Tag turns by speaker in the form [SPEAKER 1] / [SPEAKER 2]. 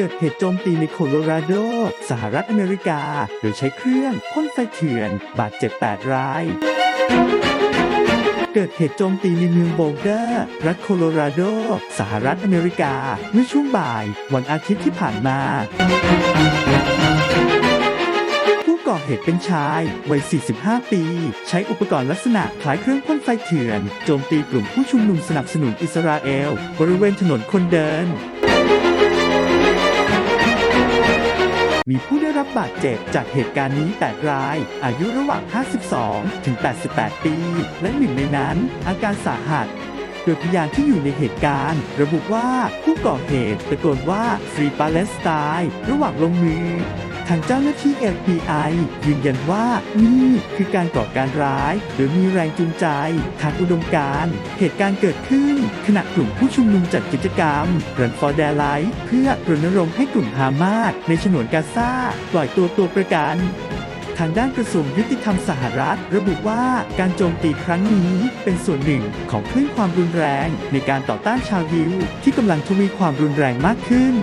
[SPEAKER 1] เกิดเหตุโจมตีในโคโลราโด สหรัฐอเมริกา โดยใช้เครื่องพ่นไฟเถื่อน บาดเจ็บ 8 ราย เกิดเหตุโจมตีในเมืองโบลเดอร์ รัฐโคโลราโด สหรัฐอเมริกา เมื่อช่วงบ่าย วันอาทิตย์ที่ผ่านมาผู้ก่อเหตุเป็นชายวัย 45 ปี ใช้อุปกรณ์ลักษณะคล้ายเครื่องพ่นไฟเถื่อน โจมตีกลุ่มผู้ชุมนุมสนับสนุนอิสราเอล บริเวณถนนคนเดิน มีผู้ได้รับบาดเจ็บจากเหตุการณ์นี้ 8 ราย อายุระหว่าง 52 ถึง 88 ปี และหนึ่งในนั้น อาการสาหัสโดยพยานที่อยู่ในเหตุการณ์ ระบุว่าผู้ก่อเหตุตะโกนว่าฟรีปาเลสไตน์ระหว่างลงมือ ทางเจ้าหน้าที่ FBI ยืนยันว่านี่คือการก่อการร้ายโดยมีแรงจูงใจทางอุดมการณ์เหตุการณ์เกิดขึ้น ขณะกลุ่มผู้ชุมนุมจัดกิจกรรม Run for Their Life เพื่อรณรงค์ให้กลุ่มฮามาสในฉนวนกาซาปล่อยตัวตัวประกันทางด้านกระทรวงยุติธรรมสหรัฐ ระบุว่าการโจมตีครั้งนี้เป็นส่วนหนึ่งของคลื่นความรุนแรง ในการต่อต้านชาวยิวที่กำลังทวีความรุนแรงมากขึ้น